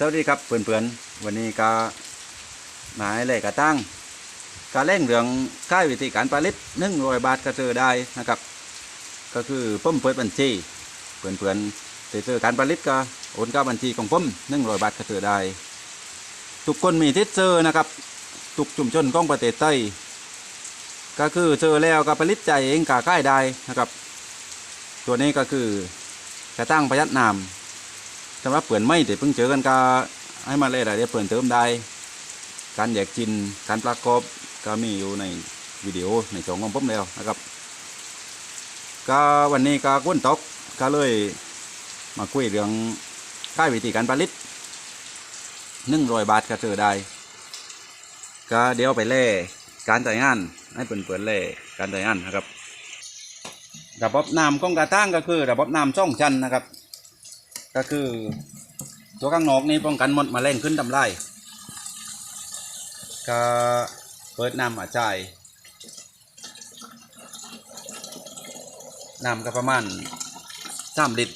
สวัสดีครับเพื่อนๆวันนี้ก็หมายเลขกระตั้งการเล่งเรื่องค่ายวิธีการผลิตหนึ่งร้อยบาทก็เจอได้นะครับ ก็คือผมเปิดบัญชีเพื่อนๆเจอการผลิตก็โอนเข้าบัญชีของผมหนึ่งร้อยบาทก็เจอได้ ทุกคนมีทิศเจอนะครับทุกชุมชนของประเทศไทยก็คือเจอแล้วก็ผลิตใจเองกาค่ายได้นะครับ ตัวนี้ก็คือกระตั้งประหยัดน้ำ สำหรับเปลือนไม่แต่เพิ่งเจอกันก็ให้มาเลยได้เปลือนเติมได้ การแยกจินการประกอบก็มีอยู่ในวิดีโอในช่องของผมแล้วนะครับก็วันนี้ก็ก้นตกก็เลยมาคุยเรื่องค่ายวิธีการผลิตหนึ่งร้อยบาทก็เจอได้ก็เดี๋ยวไปเล่การจ่ายงานให้เปิดเปิดเล่การจ่ายงานนะครับ ระบบน้ำของกระตั้งก็คือ ระบบน้ำช่องชันนะครับ ก็คือ ตัวข้างนอกนี้ป้องกันมดมาแรงขึ้นทำลายก็เปิดน้ำมาจ่ายน้ำก็ประมาณสามลิตร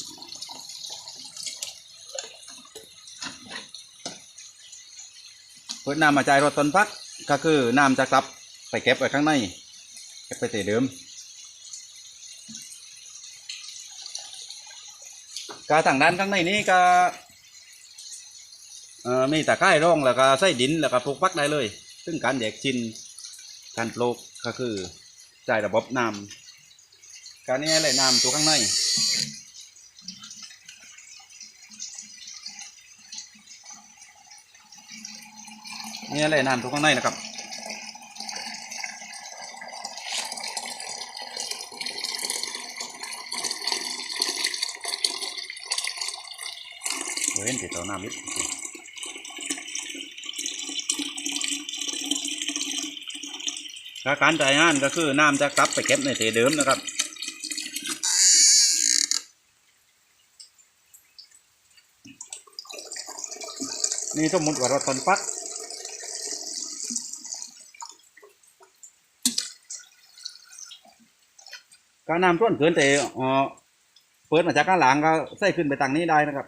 เปิดน้ำมาจ่ายรถต้นพักก็คือน้ำจะกลับไปเก็บไว้ข้างในเก็บไปเตะเดิม กาทางด้านข้างในนี้ก็เอ่อมีตะไคร้ร่องแล้วก็ใส่ดินแล้วก็ปลูกพักได้เลย ซึ่งการแยกชินการปลูกก็คือจ่ายระบบน้ำการนี้อะไรน้ำตัวข้างในนี่อะไรน้ำตัวข้างในนะครับ เว้นติดต่อหน้ำนิดถ้าการจ่ายงานก็คือน้ำจะกลับไปเก็บในเตเดิมนะครับนี่สมมติว่ารถตนปักการน้ำท่วนเกินแต่เอ่อเปิดมาจากข้างหลังก็ใส่ขึ้นไปตังนี้ได้นะครับ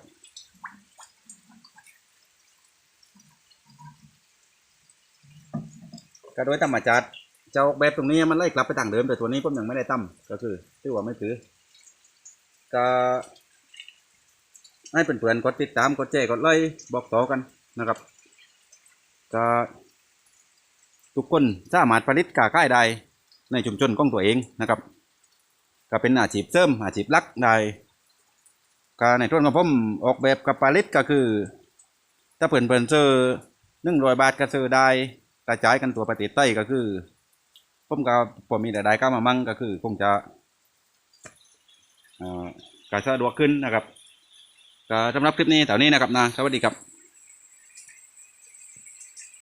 ก็โดยธรรมชาติจะออกแบบตรงนี้มันไล่กลับไปต่างเดิมแต่ตัวนี้ผมยังไม่ได้ตั้มก็คือถือว่าไม่ถือก็ให้เพื่อนๆกดติดตามกดแชร์กดไลค์บอกต่อกันนะครับก็ทุกคนสามารถผลิตกาค่ายได้ในชุมชนของตัวเองนะครับ ก็เป็นอาชีพเสริมอาชีพลักได้ก็ในส่วนของผมออกแบบกับผลิตก็คือ ถ้าเพื่อนๆเจอหนึ่งร้อยบาทก็ซื้อได้ กระจายกันตัวประเทศใต้ก็คือผมก็ผมมีรายได้ก้ามามั่งก็คือคงจะกระสะดวกขึ้นนะครับก็สำหรับคลิปนี้แถวนี้นะครับนะสวัสดีครับ